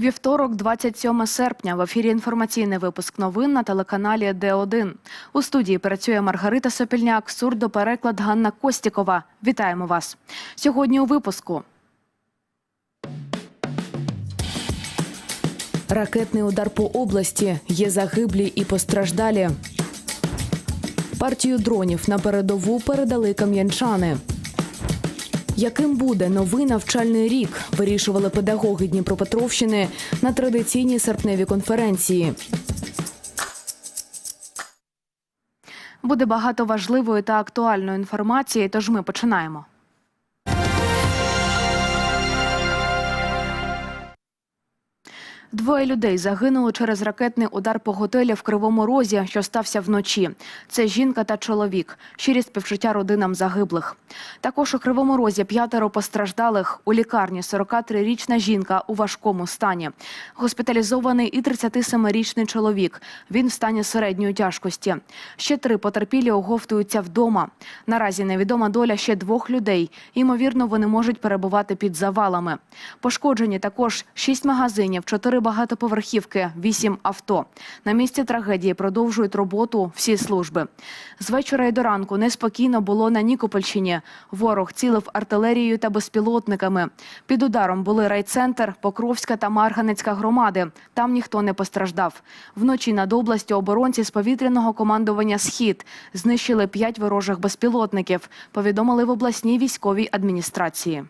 Вівторок, 27 серпня, в ефірі інформаційний випуск новин на телеканалі Д1. У студії працює Маргарита Сопільняк, сурдопереклад Ганна Костікова. Вітаємо вас. Сьогодні у випуску. Ракетний удар по області. Є загиблі і постраждалі. Партію дронів на передову передали кам'янчани. Яким буде новий навчальний рік? Вирішували педагоги Дніпропетровщини на традиційній серпневій конференції. Буде багато важливої та актуальної інформації, тож ми починаємо. Двоє людей загинули через ракетний удар по готелі в Кривому Розі, що стався вночі. Це жінка та чоловік. Щирі співчуття родинам загиблих. Також у Кривому Розі п'ятеро постраждалих. У лікарні 43-річна жінка у важкому стані. Госпіталізований і 37-річний чоловік. Він в стані середньої тяжкості. Ще три потерпілі оговтуються вдома. Наразі невідома доля ще двох людей. Ймовірно, вони можуть перебувати під завалами. Пошкоджені також шість магазинів, чотири багатоповерхівки, вісім авто. На місці трагедії продовжують роботу всі служби. З вечора і до ранку неспокійно було на Нікопольщині. Ворог цілив артилерією та безпілотниками. Під ударом були райцентр, Покровська та Марганецька громади. Там ніхто не постраждав. Вночі над областю оборонці з повітряного командування Схід знищили п'ять ворожих безпілотників. Повідомили в обласній військовій адміністрації.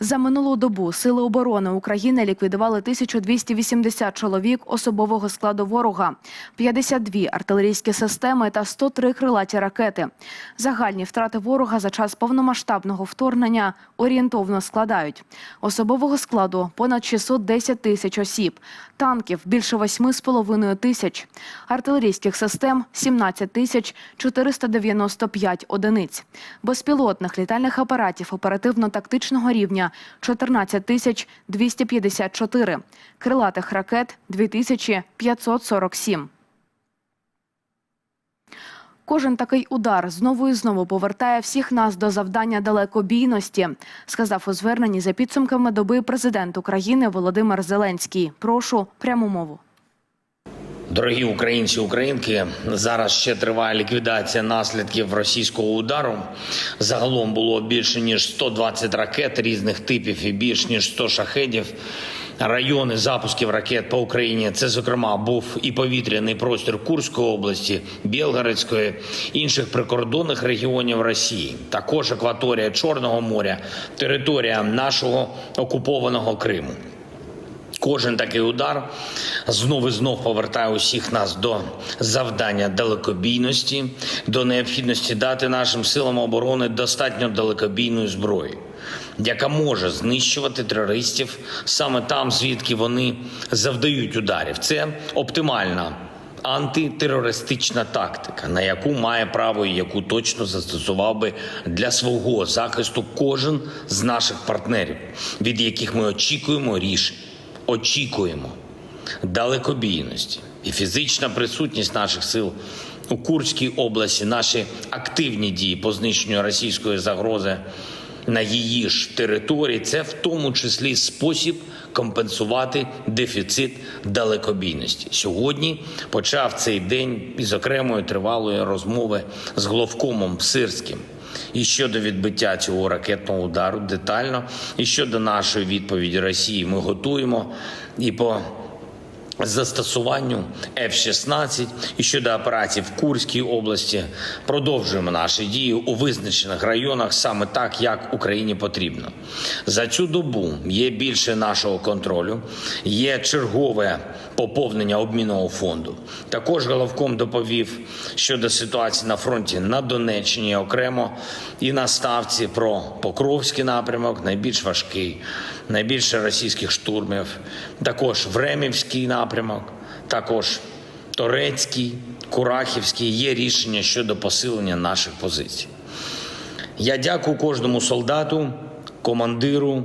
За минулу добу Сили оборони України ліквідували 1280 чоловік особового складу ворога, 52 артилерійські системи та 103 крилаті ракети. Загальні втрати ворога за час повномасштабного вторгнення орієнтовно складають особового складу понад 610 тисяч осіб, танків більше 8,5 тисяч, артилерійських систем 17 тисяч 495 одиниць, безпілотних літальних апаратів оперативно-тактичного рівня 14 тисяч 254, крилатих ракет 2547. Кожен такий удар знову і знову повертає всіх нас до завдання далекобійності, сказав у зверненні за підсумками доби президент України Володимир Зеленський. Прошу пряму мову. Дорогі українці, українки, зараз ще триває ліквідація наслідків російського удару. Загалом було більше ніж 120 ракет різних типів і більш ніж 100 шахедів. Райони запусків ракет по Україні це, зокрема, був і повітряний простір Курської області, Білгородської, інших прикордонних регіонів Росії, також акваторія Чорного моря, територія нашого окупованого Криму. Кожен такий удар знов і знов повертає усіх нас до завдання далекобійності, до необхідності дати нашим силам оборони достатньо далекобійної зброї, яка може знищувати терористів саме там, звідки вони завдають ударів. Це оптимальна антитерористична тактика, на яку має право і яку точно застосував би для свого захисту кожен з наших партнерів, від яких ми очікуємо рішень очікуємо далекобійності і фізична присутність наших сил у Курській області, наші активні дії по знищенню російської загрози на її ж території, це в тому числі спосіб компенсувати дефіцит далекобійності. Сьогодні почав цей день із окремої тривалої розмови з головкомом Сирським. І щодо відбиття цього ракетного удару детально, і щодо нашої відповіді Росії, ми готуємо. І по застосуванню F-16 і щодо операцій в Курській області продовжуємо наші дії у визначених районах саме так, як Україні потрібно. За цю добу є більше нашого контролю, є чергове поповнення обмінного фонду. Також головком доповів щодо ситуації на фронті на Донеччині окремо і на ставці про Покровський напрямок, найбільш важкий, найбільше російських штурмів, також Времівський напрямок, також Торецький, Курахівський. Є рішення щодо посилення наших позицій. Я дякую кожному солдату, командиру,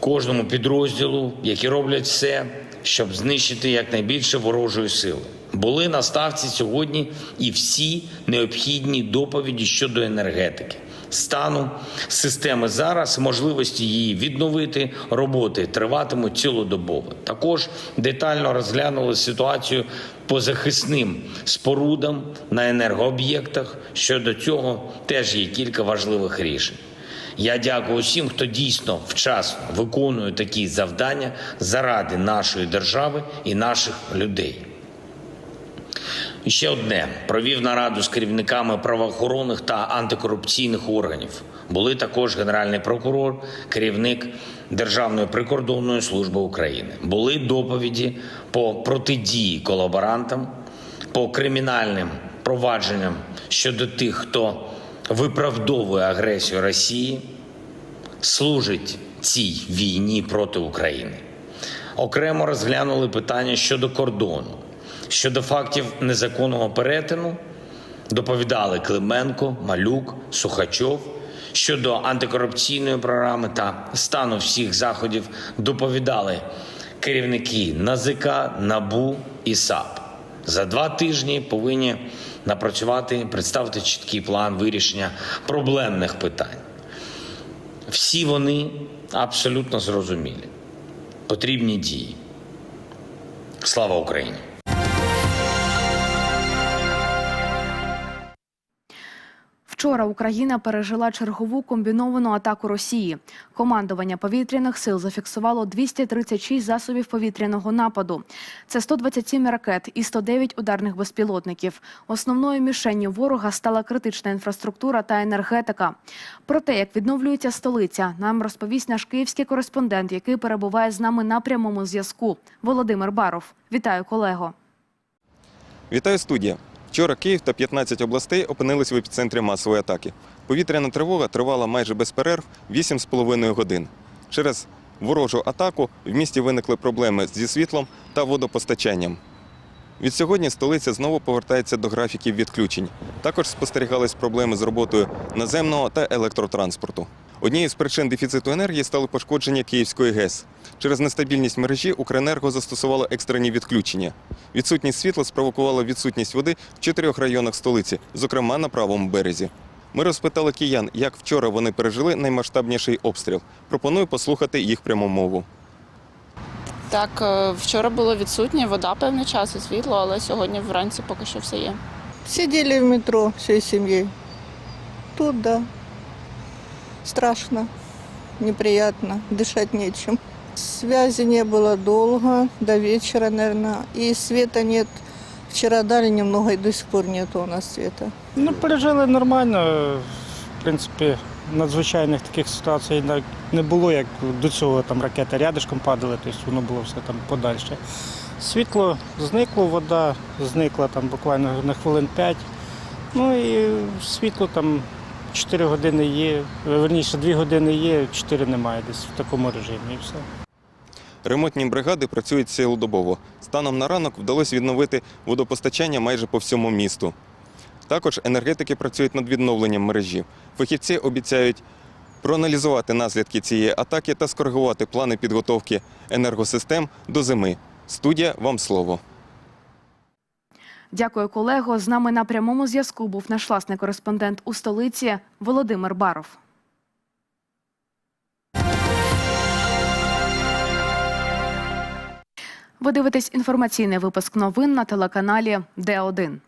кожному підрозділу, які роблять все, щоб знищити якнайбільше ворожої сили. Були на ставці сьогодні і всі необхідні доповіді щодо енергетики. Стану системи зараз, можливості її відновити, роботи триватимуть цілодобово. Також детально розглянули ситуацію по захисним спорудам на енергооб'єктах. Щодо цього теж є кілька важливих рішень. Я дякую усім, хто дійсно вчасно виконує такі завдання заради нашої держави і наших людей. І ще одне провів нараду з керівниками правоохоронних та антикорупційних органів. Були також генеральний прокурор, керівник Державної прикордонної служби України. Були доповіді по протидії колаборантам, по кримінальним провадженням щодо тих, хто виправдовує агресію Росії, служить цій війні проти України. Окремо розглянули питання щодо кордону, щодо фактів незаконного перетину. Доповідали Клименко, Малюк, Сухачов. Щодо антикорупційної програми та стану всіх заходів доповідали керівники НАЗК, НАБУ і САП. За два тижні повинні напрацювати, представити чіткий план вирішення проблемних питань. Всі вони абсолютно зрозумілі. Потрібні дії. Слава Україні! Вчора Україна пережила чергову комбіновану атаку Росії. Командування повітряних сил зафіксувало 236 засобів повітряного нападу. Це 127 ракет і 109 ударних безпілотників. Основною мішенню ворога стала критична інфраструктура та енергетика. Про те, як відновлюється столиця, нам розповість наш київський кореспондент, який перебуває з нами на прямому зв'язку. Володимир Баров. Вітаю, колего. Вітаю студія. Вчора Київ та 15 областей опинились в епіцентрі масової атаки. Повітряна тривога тривала майже без перерв 8,5 годин. Через ворожу атаку в місті виникли проблеми зі світлом та водопостачанням. Від сьогодні столиця знову повертається до графіків відключень. Також спостерігались проблеми з роботою наземного та електротранспорту. Однією з причин дефіциту енергії стали пошкодження Київської ГЕС. Через нестабільність мережі Укренерго застосувало екстрені відключення. Відсутність світла спровокувала відсутність води в чотирьох районах столиці, зокрема на правому березі. Ми розпитали киян, як вчора вони пережили наймасштабніший обстріл. Пропоную послухати їх пряму мову. Так, е, вчора було відсутнє вода певний час і світло, але сьогодні вранці поки що все є. Сидели в метро всей семьей. Тут, да. Страшно, неприятно, дышать нечем. Связи не было долго, до вечера, наверное. И света нет. Вчера дали немного, и до сих пор нету у нас света. Ну, пережили нормально. В принципі, надзвичайних таких ситуацій не- не було, як до цього там ракети рядишком падали, тобто воно було все там подальше. Світло зникло, вода зникла там буквально на хвилин 5. Ну і світло там 4 години є, верніше 2 години є, 4 немає десь в такому режимі і все. Ремонтні бригади працюють цілодобово. Станом на ранок вдалося відновити водопостачання майже по всьому місту. Також енергетики працюють над відновленням мережі. Фахівці обіцяють проаналізувати наслідки цієї атаки та скоригувати плани підготовки енергосистем до зими. Студія вам слово. Дякую, колего. З нами на прямому зв'язку був наш власний кореспондент у столиці Володимир Баров. Ви дивитесь інформаційний випуск новин на телеканалі Д1.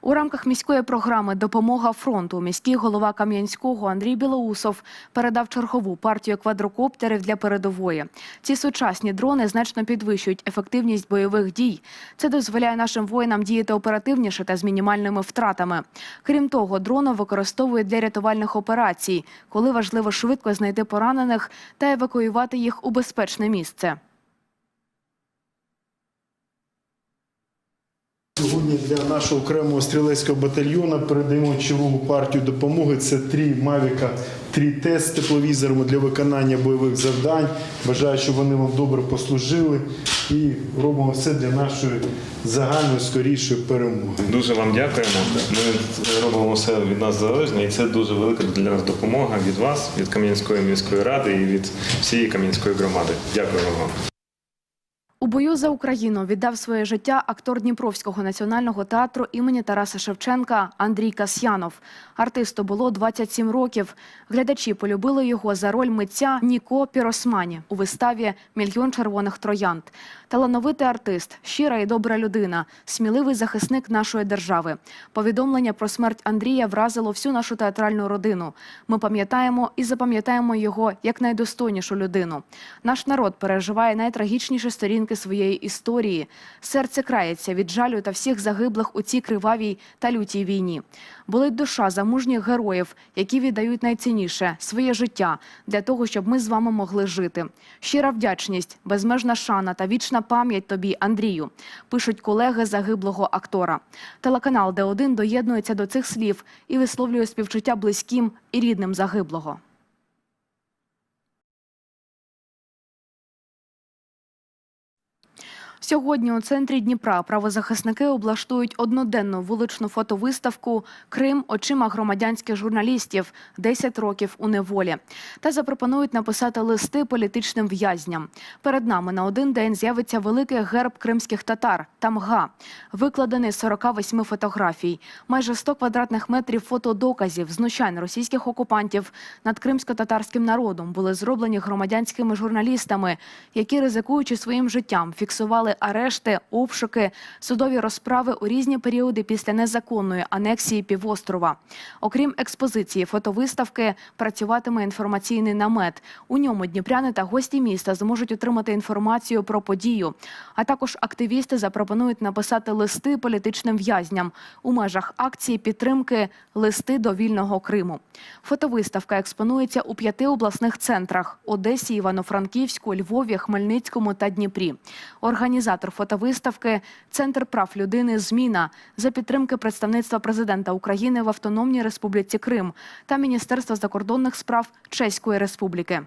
У рамках міської програми Допомога фронту міський голова Кам'янського Андрій Білоусов передав чергову партію квадрокоптерів для передової. Ці сучасні дрони значно підвищують ефективність бойових дій. Це дозволяє нашим воїнам діяти оперативніше та з мінімальними втратами. Крім того, дрони використовують для рятувальних операцій, коли важливо швидко знайти поранених та евакуювати їх у безпечне місце. Сьогодні для нашого окремого стрілецького батальйону передаємо чергову партію допомоги. Це три Мавіка 3Т з тепловізорами для виконання бойових завдань. Бажаю, щоб вони вам добре послужили і робимо все для нашої загальної скорішої перемоги. Дуже вам дякуємо. Ми робимо все від нас залежне, і це дуже велика для нас допомога від вас, від Кам'янської міської ради і від всієї Кам'янської громади. Дякуємо вам. У бою за Україну віддав своє життя актор Дніпровського національного театру імені Тараса Шевченка Андрій Касьянов. Артисту було 27 років. Глядачі полюбили його за роль митця Ніко Піросмані у виставі Мільйон червоних троянд. Талановитий артист, щира і добра людина, сміливий захисник нашої держави. Повідомлення про смерть Андрія вразило всю нашу театральну родину. Ми пам'ятаємо і запам'ятаємо його як найдостойнішу людину. Наш народ переживає найтрагічніші сторінки своєї історії. Серце крається від жалю та всіх загиблих у цій кривавій та лютій війні. Болить душа замужніх героїв, які віддають найцінніше своє життя для того, щоб ми з вами могли жити. Щира вдячність, безмежна шана та вічна пам'ять тобі, Андрію. Пишуть колеги загиблого актора. Телеканал Д1 доєднується до цих слів і висловлює співчуття близьким і рідним загиблого. Сьогодні у центрі Дніпра правозахисники облаштують одноденну вуличну фотовиставку Крим очима громадянських журналістів. 10 років у неволі та запропонують написати листи політичним в'язням. Перед нами на один день з'явиться великий герб кримських татар Тамга, викладений з 48 фотографій, майже 100 квадратних метрів фотодоказів знущань російських окупантів над кримсько-татарським народом були зроблені громадянськими журналістами, які ризикуючи своїм життям, фіксували арешти, обшуки, судові розправи у різні періоди після незаконної анексії півострова. Окрім експозиції фотовиставки, працюватиме інформаційний намет. У ньому дніпряни та гості міста зможуть отримати інформацію про подію. А також активісти запропонують написати листи політичним в'язням у межах акції підтримки Листи до вільного Криму. Фотовиставка експонується у п'яти обласних центрах: Одесі, Івано-Франківську, Львові, Хмельницькому та Дніпрі. Організатор фотовиставки Центр прав людини Зміна за підтримки представництва президента України в Автономній Республіці Крим та Міністерства закордонних справ Чеської Республіки.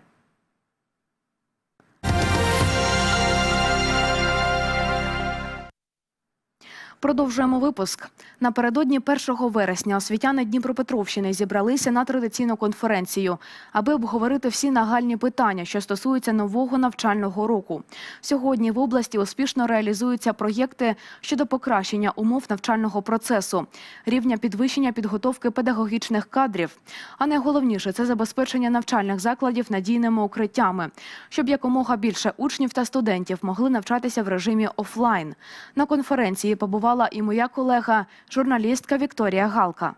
Продовжуємо випуск. Напередодні 1 вересня освітяни Дніпропетровщини зібралися на традиційну конференцію, аби обговорити всі нагальні питання, що стосуються нового навчального року. Сьогодні в області успішно реалізуються проєкти щодо покращення умов навчального процесу, рівня підвищення підготовки педагогічних кадрів. А найголовніше це забезпечення навчальних закладів надійними укриттями, щоб якомога більше учнів та студентів могли навчатися в режимі офлайн. На конференції побувала і моя колега, журналістка Вікторія Галка.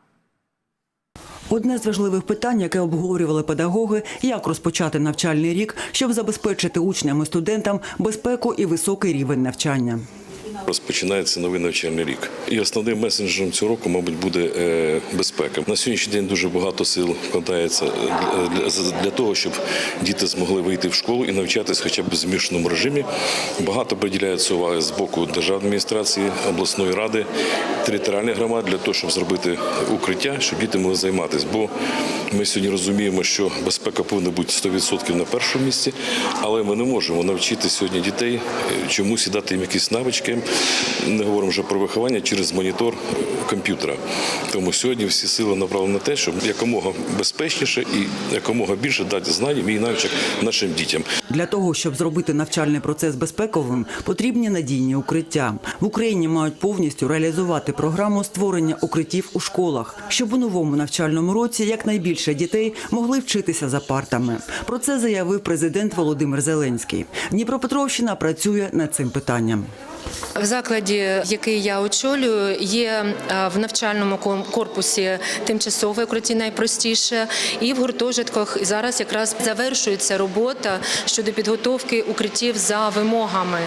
Одне з важливих питань, яке обговорювали педагоги, як розпочати навчальний рік, щоб забезпечити учням і студентам безпеку і високий рівень навчання. Розпочинається новий навчальний рік, і основним месенджером цього року, мабуть, буде е, безпека. На сьогоднішній день дуже багато сил вкладається для, для, для того, щоб діти змогли вийти в школу і навчатись хоча б в змішаному режимі. Багато приділяється уваги з боку державної адміністрації, обласної ради, територіальних громад для того, щоб зробити укриття, щоб діти могли займатися. Бо ми сьогодні розуміємо, що безпека повинна бути 100% на першому місці, але ми не можемо навчити сьогодні дітей е, чомусь і дати їм якісь навички. Не говоримо вже про виховання через монітор комп'ютера. Тому сьогодні всі сили направлені на те, щоб якомога безпечніше і якомога більше дати знань і навичок нашим дітям. Для того, щоб зробити навчальний процес безпековим, потрібні надійні укриття. В Україні мають повністю реалізувати програму створення укриттів у школах, щоб у новому навчальному році якнайбільше дітей могли вчитися за партами. Про це заявив президент Володимир Зеленський. Дніпропетровщина працює над цим питанням. В закладі, який я очолюю, є е, в навчальному корпусі тимчасове укриття найпростіше, і в гуртожитках зараз якраз завершується робота щодо підготовки укриттів за вимогами.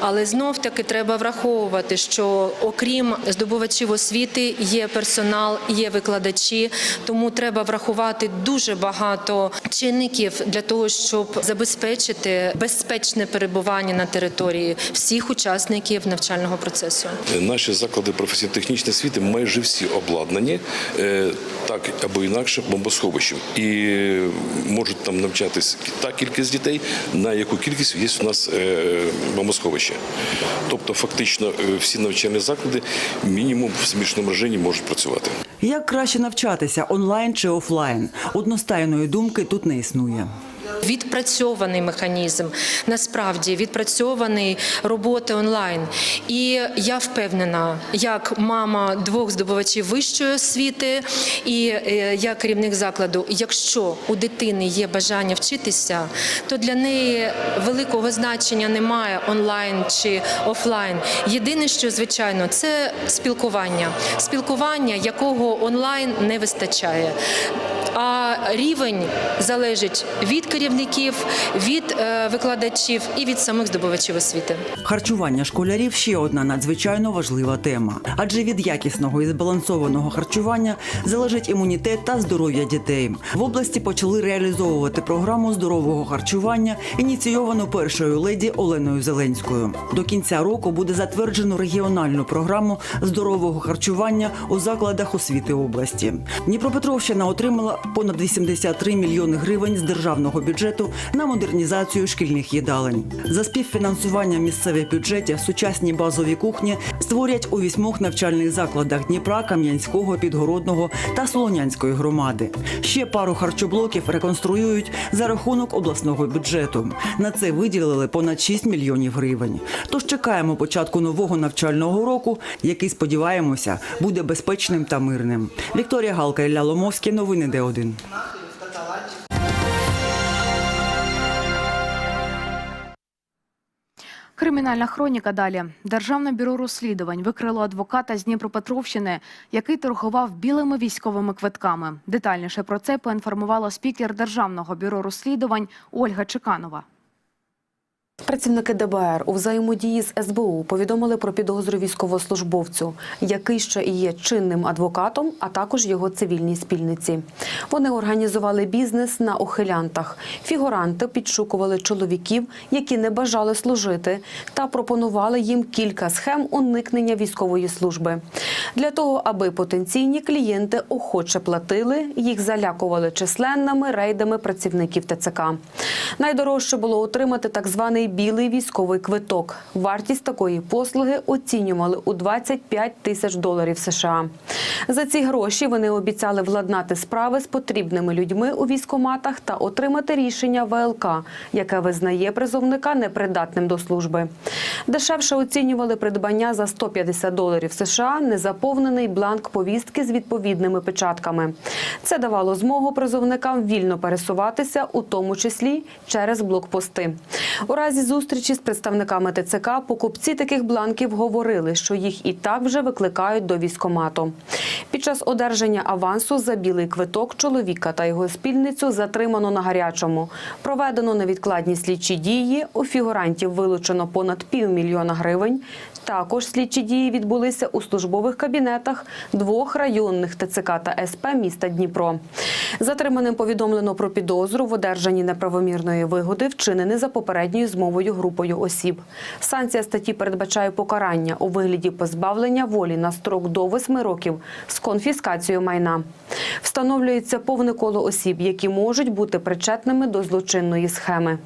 Але знов таки треба враховувати, що окрім здобувачів освіти є персонал, є викладачі, тому треба врахувати дуже багато чинників для того, щоб забезпечити безпечне перебування на території всіх учасників навчального процесу. Наші заклади професійно-технічної освіти майже всі обладнані е, так або інакше бомбосховищем. І можуть там навчатись та кількість дітей, на яку кількість є у нас е, бомбосховище. Тобто, фактично, е, всі навчальні заклади мінімум в смішному режимі можуть працювати. Як краще навчатися онлайн чи офлайн? Одностайної думки тут не існує. Відпрацьований механізм, насправді відпрацьований роботи онлайн. І я впевнена, як мама двох здобувачів вищої освіти і е, я керівник закладу, якщо у дитини є бажання вчитися, то для неї великого значення немає онлайн чи офлайн. Єдине, що звичайно, це спілкування, спілкування, якого онлайн не вистачає. А рівень залежить від керівників, від е, викладачів і від самих здобувачів освіти. Харчування школярів ще одна надзвичайно важлива тема, адже від якісного і збалансованого харчування залежить імунітет та здоров'я дітей. В області почали реалізовувати програму здорового харчування, ініційовану першою леді Оленою Зеленською. До кінця року буде затверджено регіональну програму здорового харчування у закладах освіти області. Дніпропетровщина отримала понад 83 мільйони гривень з державного бюджету на модернізацію шкільних їдалень. За співфінансування місцевих бюджетів сучасні базові кухні створять у вісьмох навчальних закладах Дніпра, Кам'янського, Підгородного та Солонянської громади. Ще пару харчоблоків реконструюють за рахунок обласного бюджету. На це виділили понад 6 мільйонів гривень. Тож чекаємо початку нового навчального року, який сподіваємося буде безпечним та мирним. Вікторія Галка Ілля Ломовський. Новини Д1. Кримінальна хроніка далі. Державне бюро розслідувань викрило адвоката з Дніпропетровщини, який торгував білими військовими квитками. Детальніше про це поінформувала спікер Державного бюро розслідувань Ольга Чеканова. Працівники ДБР у взаємодії з СБУ повідомили про підозру військовослужбовцю, який ще і є чинним адвокатом, а також його цивільній спільниці. Вони організували бізнес на ухилянтах. Фігуранти підшукували чоловіків, які не бажали служити, та пропонували їм кілька схем уникнення військової служби. Для того, аби потенційні клієнти охоче платили, їх залякували численними рейдами працівників ТЦК. Найдорожче було отримати так званий білий військовий квиток. Вартість такої послуги оцінювали у 25 тисяч доларів США. За ці гроші вони обіцяли владнати справи з потрібними людьми у військоматах та отримати рішення ВЛК, яке визнає призовника непридатним до служби. Дешевше оцінювали придбання за 150 доларів США, незаповнений бланк повістки з відповідними печатками. Це давало змогу призовникам вільно пересуватися, у тому числі через блокпости. У разі зустрічі з представниками ТЦК покупці таких бланків говорили, що їх і так вже викликають до військомату. Під час одержання авансу за білий квиток чоловіка та його спільницю затримано на гарячому. Проведено невідкладні слідчі дії. У фігурантів вилучено понад півмільйона гривень. Також слідчі дії відбулися у службових кабінетах двох районних ТЦК та СП міста Дніпро. Затриманим повідомлено про підозру в одержанні неправомірної вигоди, вчинене за попередньою змовою групою осіб. Санкція статті передбачає покарання у вигляді позбавлення волі на строк до 8 років з конфіскацією майна. Встановлюється повне коло осіб, які можуть бути причетними до злочинної схеми.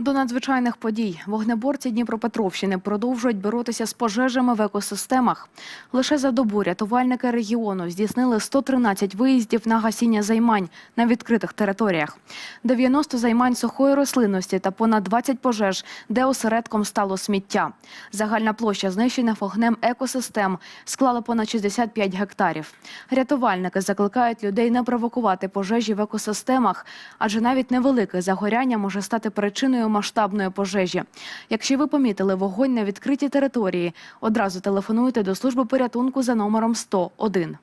До надзвичайних подій вогнеборці Дніпропетровщини продовжують боротися з пожежами в екосистемах. Лише за добу рятувальники регіону здійснили 113 виїздів на гасіння займань на відкритих територіях, 90 займань сухої рослинності та понад 20 пожеж, де осередком стало сміття. Загальна площа знищених вогнем екосистем склала понад 65 гектарів. Рятувальники закликають людей не провокувати пожежі в екосистемах, адже навіть невелике загоряння може стати причиною масштабної пожежі. Якщо ви помітили вогонь на відкритій території, одразу телефонуйте до служби порятунку за номером 101.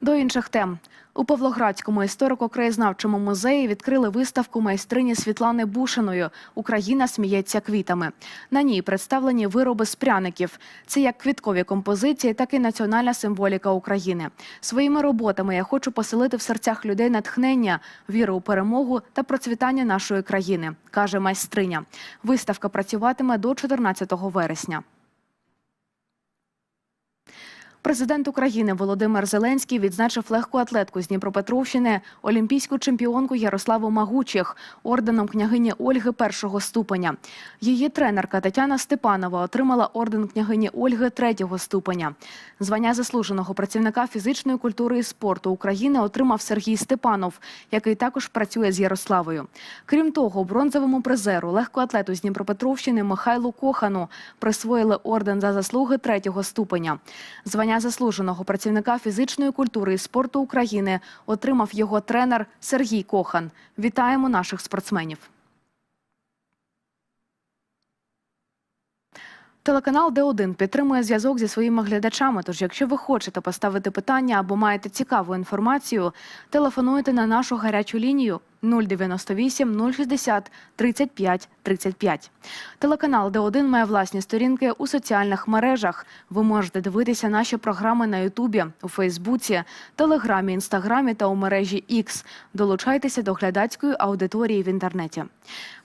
До інших тем у Павлоградському історико-краєзнавчому музеї відкрили виставку майстрині Світлани Бушиної Україна сміється квітами. На ній представлені вироби з пряників. Це як квіткові композиції, так і національна символіка України. Своїми роботами я хочу поселити в серцях людей натхнення, віру у перемогу та процвітання нашої країни, каже майстриня. Виставка працюватиме до 14 вересня. Президент України Володимир Зеленський відзначив легку атлетку з Дніпропетровщини, олімпійську чемпіонку Ярославу Магучих орденом княгині Ольги першого ступеня. Її тренерка Тетяна Степанова отримала орден княгині Ольги третього ступеня. Звання заслуженого працівника фізичної культури і спорту України отримав Сергій Степанов, який також працює з Ярославою. Крім того, бронзовому призеру легкоатлету з Дніпропетровщини Михайлу Кохану присвоїли орден за заслуги третього ступеня. Звання заслуженого працівника фізичної культури і спорту України отримав його тренер Сергій Кохан. Вітаємо наших спортсменів. Телеканал Д1 підтримує зв'язок зі своїми глядачами. Тож, якщо ви хочете поставити питання або маєте цікаву інформацію, телефонуйте на нашу гарячу лінію 098 060 35 35. Телеканал Д1 має власні сторінки у соціальних мережах. Ви можете дивитися наші програми на Ютубі, у Фейсбуці, Телеграмі, Інстаграмі та у мережі X. Долучайтеся до глядацької аудиторії в інтернеті.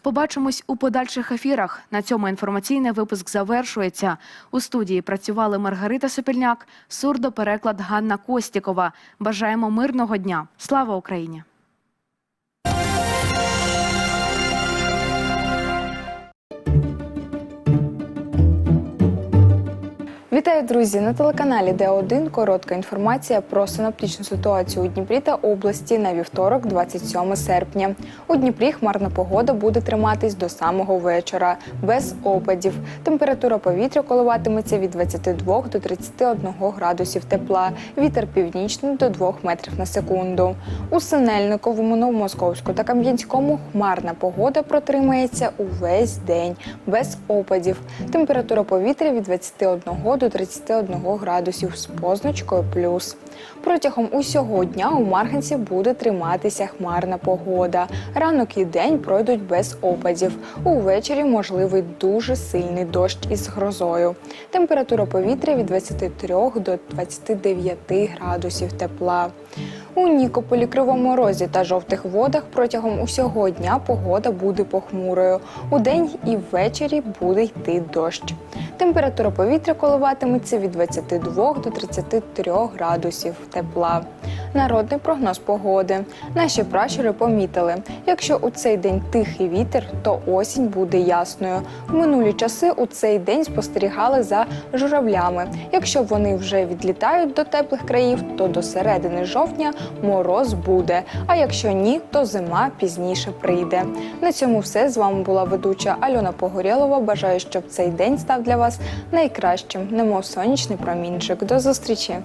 Побачимось у подальших ефірах. На цьому інформаційний випуск завершується. У студії працювали Маргарита Сопільняк, сурдопереклад Ганна Костікова. Бажаємо мирного дня. Слава Україні! Вітаю, друзі! На телеканалі Д1 коротка інформація про синоптичну ситуацію у Дніпрі та області на вівторок, 27 серпня. У Дніпрі хмарна погода буде триматись до самого вечора, без опадів. Температура повітря коливатиметься від 22 до 31 градусів тепла. Вітер північний до 2 метрів на секунду. У Синельниковому, Новомосковську та Кам'янському хмарна погода протримається увесь день, без опадів. Температура повітря від 21 до 31 градусів з позначкою плюс. Протягом усього дня у Марганці буде триматися хмарна погода. Ранок і день пройдуть без опадів. Увечері можливий дуже сильний дощ із грозою. Температура повітря від 23 до 29 градусів тепла. У Нікополі, Кривому Розі та жовтих водах протягом усього дня погода буде похмурою. У день і ввечері буде йти дощ. Температура повітря коливатиметься від 22 до 33 градусів тепла. Народний прогноз погоди. Наші пращури помітили, якщо у цей день тихий вітер, то осінь буде ясною. В минулі часи у цей день спостерігали за журавлями. Якщо вони вже відлітають до теплих країв, то до середини жовтня мороз буде. А якщо ні, то зима пізніше прийде. На цьому все з вами була ведуча Альона Погорєлова. Бажаю, щоб цей день став для вас найкращим, немов сонячний промінчик. До зустрічі!